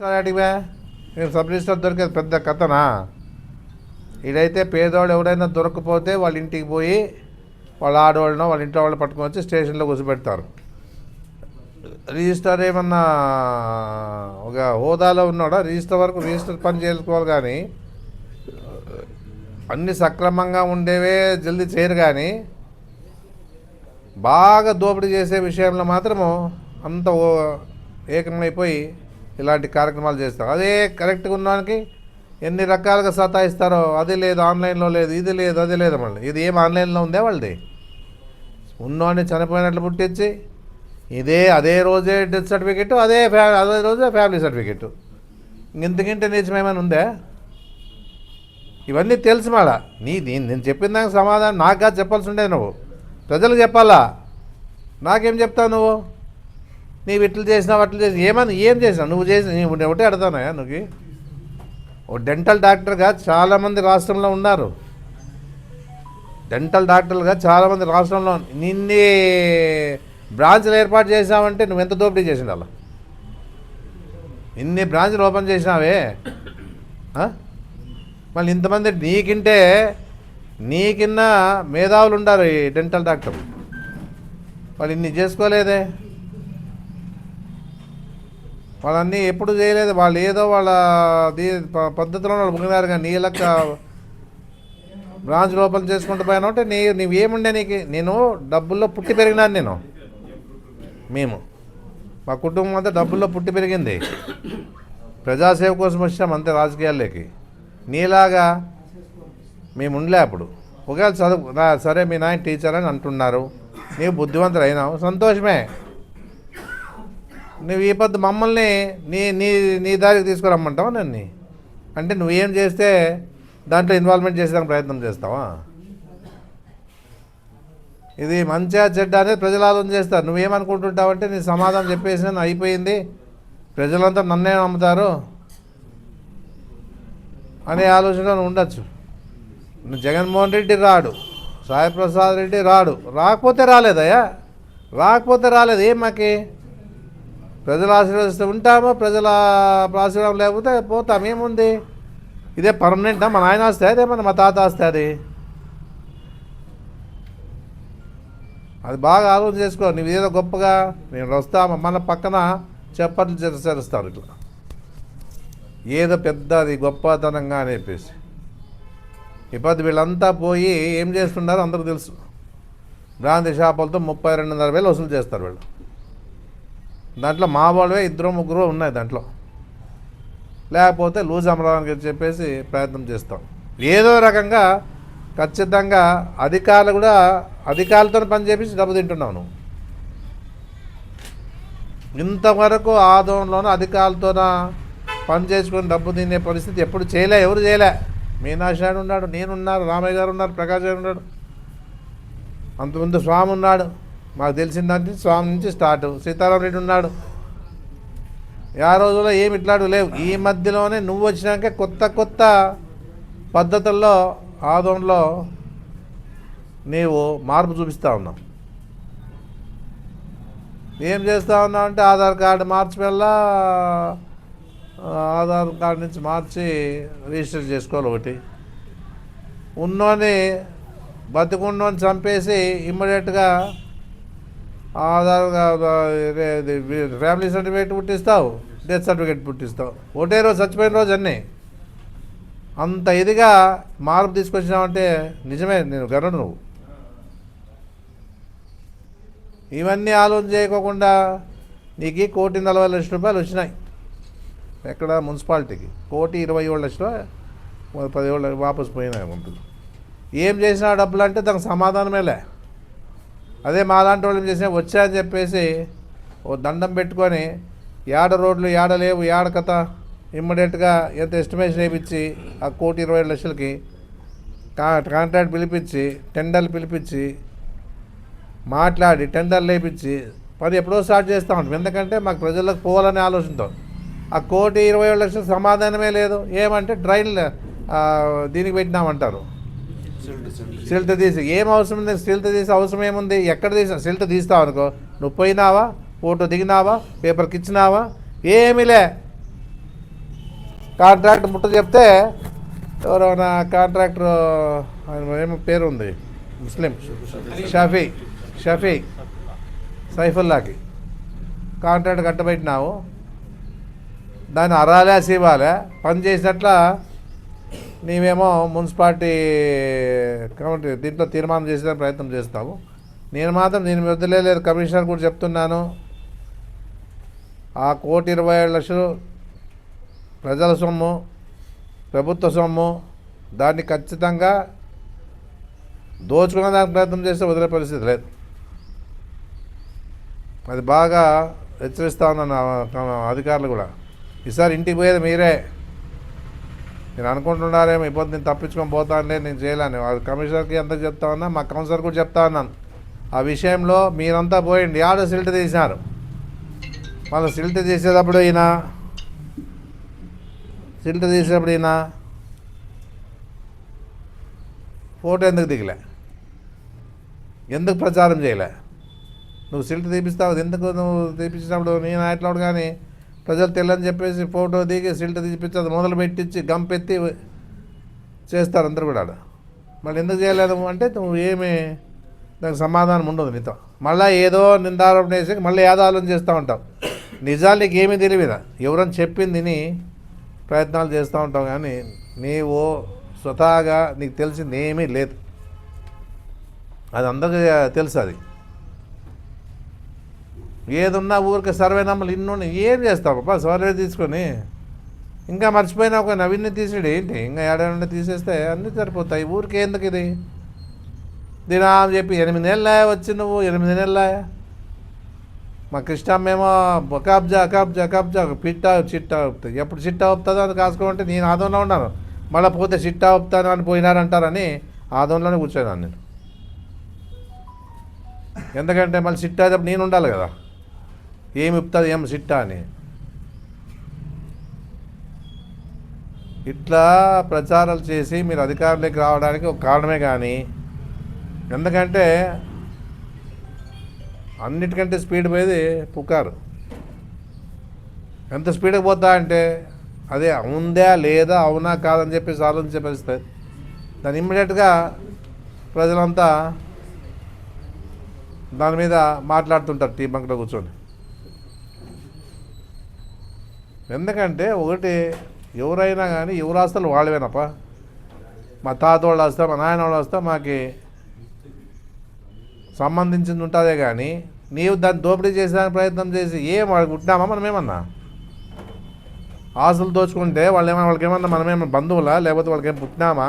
అడిగివా నేను sub register దొరికేది పెద్ద కథనా? ఇదైతే పేదవాడు ఎవరైనా దొరకపోతే వాళ్ళ ఇంటికి పోయి వాళ్ళ ఆడవాళ్ళనో వాళ్ళ ఇంట్లో వాళ్ళు పట్టుకొని వచ్చి స్టేషన్లో కూర్చోబెడతారు. రిజిస్టర్ ఏమన్నా ఒక హోదాలో ఉన్నాడా? రిజిస్టర్ వరకు రిజిస్టర్ పని చేసుకోవాలి కానీ అన్ని సక్రమంగా ఉండేవే జల్దీ చేయరు కానీ బాగా దోపిడీ చేసే విషయంలో మాత్రము అంత ఓ- ఏకమైపోయి ఇలాంటి కార్యక్రమాలు చేస్తారు. అదే కరెక్ట్గా ఉన్నవానికి ఎన్ని రకాలుగా సతాయిస్తారో అది లేదు ఆన్లైన్లో లేదు ఇది లేదు అది లేదు మళ్ళీ. ఇది ఏం ఆన్లైన్లో ఉందే వాళ్ళది. ఉన్నవాడిని చనిపోయినట్లు పుట్టించి ఇదే అదే రోజే డెత్ సర్టిఫికెట్ అదే ఫ్యా అదే రోజే ఫ్యామిలీ సర్టిఫికెట్ ఇంతకింటే నిజం ఏమైనా ఉందా? ఇవన్నీ తెలుసు మళ్ళా నీ నీ- నేను చెప్పిన దానికి సమాధానం నాకు కాదు చెప్పాల్సి ఉండేది నువ్వు. ప్రజలకు చెప్పాలా? నాకేం చెప్తావు నువ్వు? నీవు ఇట్లు చేసినావు అట్లు చేసి ఏమని? ఏం చేసినావు? నువ్వు చేసి నువ్వు ఒకటే అడతానా నువ్వు? ఓ డెంటల్ డాక్టర్గా చాలామంది రాష్ట్రంలో ఉన్నారు. డెంటల్ డాక్టర్లుగా చాలామంది రాష్ట్రంలో నిన్నే బ్రాంచ్లు ఏర్పాటు చేసావంటే నువ్వు ఎంత దోపిడీ చేసిండు అలా? ఇన్ని బ్రాంచ్లు ఓపెన్ చేసినావే? మళ్ళీ ఇంతమంది నీకింటే నీకిన్న మేధావులు ఉండారు ఈ డెంటల్ డాక్టర్ వాళ్ళు ఇన్ని చేసుకోలేదే? వాళ్ళన్నీ ఎప్పుడు చేయలేదు. వాళ్ళు ఏదో వాళ్ళ దీ ప- పద్ధతిలో వాళ్ళు ముగినారు కానీ నీ లెక్క బ్రాంచ్ లోపల చేసుకుంటూ పోయాను అంటే నీ నువ్వేముండే నీకు? నేను డబ్బుల్లో పుట్టి పెరిగినాను నేను. మేము. మా కుటుంబం అంతా డబ్బుల్లో పుట్టి పెరిగింది. ప్రజాసేవ కోసం వచ్చినాం అంతే రాజకీయాల్లోకి. నీలాగా మేము ఉండలే అప్పుడు. ఒకవేళ చదువు సరే మీ నాయన టీచర్ అని అంటున్నారు. నీవు బుద్ధివంతులు అయినావు. సంతోషమే. నువ్వు ఈ పొద్దు మమ్మల్ని నీ నీ నీ దారికి తీసుకురమ్మంటావా నన్ను? అంటే నువ్వేం చేస్తే దాంట్లో ఇన్వాల్వ్మెంట్ చేసేదానికి ప్రయత్నం చేస్తావా? ఇది మంచిగా చెడ్డ అనేది ప్రజలు ఆలోచన చేస్తారు. నువ్వేమనుకుంటుంటావంటే నీ సమాధానం చెప్పేసి అయిపోయింది. ప్రజలంతా నన్నే నమ్ముతారు. అనే ఆలోచనలో నువ్వు ఉండొచ్చు. నువ్వు జగన్మోహన్ రెడ్డి రాడు. సాయిప్రసాద్ రెడ్డి రాడు. రాకపోతే రాలేదయ్యా. రాకపోతే రాలేదు. ఏం మాకి? ప్రజలు ఆశీర్వదిస్తూ ఉంటామో ప్రజల ఆశీర్వాదం లేకపోతే పోతాం. ఏముంది? ఇదే పర్మనెంటా మా నాయన ఆస్తే అదే మన మా తాత ఆస్తే అది. అది బాగా ఆలోచన చేసుకో. నువ్వు ఏదో గొప్పగా నేను వస్తా మన పక్కన చెప్పట్లు చేస్తారు ఇట్లా. ఏదో పెద్ద అది గొప్పతనంగా అని చెప్పేసి ఇప్పుడు వీళ్ళంతా పోయి ఏం చేస్తున్నారో అందరూ తెలుసు. బ్రాంతి షాపులతో ముప్పై రెండున్నర వేలు వసూలు చేస్తారు వీళ్ళు. దాంట్లో మా వాళ్ళవే ఇద్దరు ముగ్గురు ఉన్నాయి దాంట్లో. లేకపోతే లూజ్ అమరానికి చెప్పేసి ప్రయత్నం చేస్తాం. ఏదో రకంగా ఖచ్చితంగా అధికారులు కూడా అధికారులతో పని చేపించి డబ్బు తింటున్నాను ఇంతవరకు ఆదంలోనూ అధికారులతో పని చేసుకొని డబ్బు తినే పరిస్థితి ఎప్పుడు చేయలే ఎవరు చేయలే. మీనాశాడు ఉన్నాడు నేనున్నాను రామయ్య గారు ఉన్నారు ప్రకాష్ గారు ఉన్నాడు. అంతకుముందు స్వామి ఉన్నాడు. మాకు తెలిసిందంటే స్వామి నుంచి స్టార్ట్. సీతారాం రెడ్డి ఉన్నాడు. ఆ రోజుల్లో ఏమి ఇట్లాడు లేవు. ఈ మధ్యలోనే నువ్వు వచ్చినాక కొత్త కొత్త పద్ధతుల్లో ఆదంలో నీవు మార్పు చూపిస్తూ ఉన్నావు. ఏం చేస్తా ఉన్నావు అంటే ఆధార్ కార్డు మార్చి వెళ్ళా ఆధార్ కార్డు నుంచి మార్చి రిజిస్టర్ చేసుకోవాలి ఒకటి. ఉన్నోని బతుకున్నోని చంపేసి ఇమ్మీడియట్గా ఫ్యామిలీ సర్టిఫికేట్ పుట్టిస్తావు డెత్ సర్టిఫికేట్ పుట్టిస్తావు. ఒకటే రోజు చచ్చిపోయిన రోజు అన్నీ. అంత ఇదిగా మార్పు తీసుకొచ్చినావంటే నిజమే నేను గర్వను నువ్వు. ఇవన్నీ ఆలోచన చేయకోకుండా నీకు కోటి నలభై లక్షల రూపాయలు వచ్చినాయి. ఎక్కడ? మున్సిపాలిటీకి. కోటి ఇరవై ఏడు లక్షలు పదిహేడు వాపసు పోయినాయి ఉంటుంది ఏం చేసినా డబ్బులు అంటే దానికి సమాధానమేలే అదే మాలాంటి వాళ్ళు చేసిన చేసినా వచ్చాయని చెప్పేసి ఓ దండం పెట్టుకొని ఏడ రోడ్లు ఏడ లేవు ఏడ కథ ఇమ్మీడియట్గా ఎంత ఎస్టిమేషన్ వేయించి ఆ కోటి ఇరవై లక్షలకి కా కాంట్రాక్ట్ పిలిపించి టెండర్లు పిలిపించి మాట్లాడి టెండర్లు వేయించి పని ఎప్పుడో స్టార్ట్ చేస్తూ ఉంటాం ఎందుకంటే మాకు ప్రజలకు పోవాలనే ఆలోచనతో. ఆ కోటి ఇరవై ఏడు లక్షల సమాధానమే లేదు. ఏమంటే డ్రైన్ దీనికి పెట్టినామంటారు. సిల్ట్ తీసి. ఏం అవసరం ఉంది సిల్ట్ తీసి అవసరం ఏముంది ఎక్కడ తీసా సిల్ట్ తీస్తావు అనుకో. నువ్వు పోయినావా? ఫోటో దిగినావా? పేపర్కి ఇచ్చినావా? ఏమీ లే. కాంట్రాక్ట్ ముట్ట చెప్తే ఎవరైనా కాంట్రాక్టర్ ఏమో పేరు ఉంది. ముస్లిం. షఫీ. షఫీ. సైఫుల్లాకి. కాంట్రాక్ట్ కట్టబెట్టినావు. దాన్ని అరాలేసి ఇవ్వాలి పని చేసినట్ల నీవేమో మున్సిపాలిటీ కమిటీ దీంట్లో తీర్మానం చేసేదానికి ప్రయత్నం చేస్తావు నేను మాత్రం నేను వద్దలే లేదు కమిషనర్ కూడా చెప్తున్నాను. ఆ కోటి ఇరవై ఏడు లక్షలు ప్రజల సొమ్ము ప్రభుత్వ సొమ్ము దాన్ని ఖచ్చితంగా దోచుకునే దానికి ప్రయత్నం చేస్తే వదిలే పరిస్థితి లేదు. అది బాగా హెచ్చరిస్తా ఉన్నాను అధికారులు కూడా. ఈసారి ఇంటికి పోయేది మీరే. నేను అనుకుంటున్నారేమో ఇబ్బంది నేను తప్పించుకొని పోతానులే నేను చేయలేను. అది కమిషనర్కి ఎంత చెప్తా ఉన్నా మా కౌన్సిలర్ కూడా చెప్తా ఉన్నాను. ఆ విషయంలో మీరంతా పోయండి. ఆడ సిల్ట్ తీసినారు మళ్ళీ సిల్ట్ తీసేటప్పుడు ఈయన? సిల్ట్ తీసేటప్పుడు ఈయన? ఫోటో ఎందుకు దిగలే? ఎందుకు ప్రచారం చేయలే? నువ్వు సిల్ట్ తీపిస్తావు ఎందుకు నువ్వు తీపించినప్పుడు నేను అట్లాడు కానీ ప్రజలు తెల్లని చెప్పేసి ఫోటో దిగి సిల్ట్ తీపిచ్చి అది మొదలు పెట్టించి గంపెత్తి చేస్తారు అందరు కూడా ఆడ. మళ్ళీ ఎందుకు చేయలేదు అంటే నువ్వు ఏమి దానికి సమాధానం ఉండదు నీతో. మళ్ళీ ఏదో నిందారోపణ వేసి మళ్ళీ ఏదో ఆలోచన చేస్తూ ఉంటావు. నిజాలు నీకు ఏమీ ఎవరని చెప్పింది తిని ప్రయత్నాలు చేస్తూ ఉంటావు కానీ నీవు స్వతహాగా నీకు తెలిసింది ఏమీ లేదు. అది అందరికీ తెలుసు అది. ఏదున్నా ఊరికి సర్వే నెంబర్లు ఇన్ని ఏం చేస్తావు? పాపా సర్వే తీసుకొని. ఇంకా మర్చిపోయినా ఒక నవీన్ని తీసాడు ఏంటి? ఇంకా ఏడాది తీసేస్తే అన్నీ సరిపోతాయి. ఊరికి ఎందుకు ఇది? దీని చెప్పి ఎనిమిది నెలలా వచ్చి నువ్వు? ఎనిమిది నెలలా? మా కృష్ణమ్మేమో కబ్జా కబ్జా కబ్జా పిట్టా చిట్టా ఊపుతుంది ఎప్పుడు చిట్టా ఊపుతుందో అది కాసుకోమంటే నేను ఆదంలో ఉన్నాను. మళ్ళీ పోతే చిట్టా ఊపుతాను అని పోయినారంటారని ఆదంలోనే కూర్చోనాను నేను. ఎందుకంటే మళ్ళీ చిట్టా నేను ఉండాలి కదా. ఏమి ఇప్తుంది? ఏం సిట్టా అని. ఇట్లా ప్రచారాలు చేసి మీరు అధికారంలోకి రావడానికి ఒక కారణమే కానీ ఎందుకంటే అన్నిటికంటే స్పీడ్ పోయేది పుకారు. ఎంత స్పీడ్కి పోతా అంటే అదే ఉందా లేదా అవునా కాదని చెప్పేసి ఆలోచించే పరిస్థితి. దాని ఇమ్మీడియట్గా ప్రజలంతా దాని మీద మాట్లాడుతుంటారు టీ బంక్లో కూర్చొని. ఎందుకంటే ఒకటి ఎవరైనా కానీ ఎవరు ఆస్తులు వాళ్ళవేనప్ప. మా తాత వాళ్ళు వస్తా మా నాయన వాళ్ళు వస్తా మాకి సంబంధించింది ఉంటుందే కానీ నీవు దాన్ని దోపిడీ చేసేదానికి ప్రయత్నం చేసి ఏం వాళ్ళకి పుట్టినామా మనమేమన్నా ఆశలు ఆస్తులు దోచుకుంటే వాళ్ళు ఏమన్నా వాళ్ళకి ఏమన్నా మనమేమన్నా బంధువులా లేకపోతే వాళ్ళకి ఏం పుట్టినామా?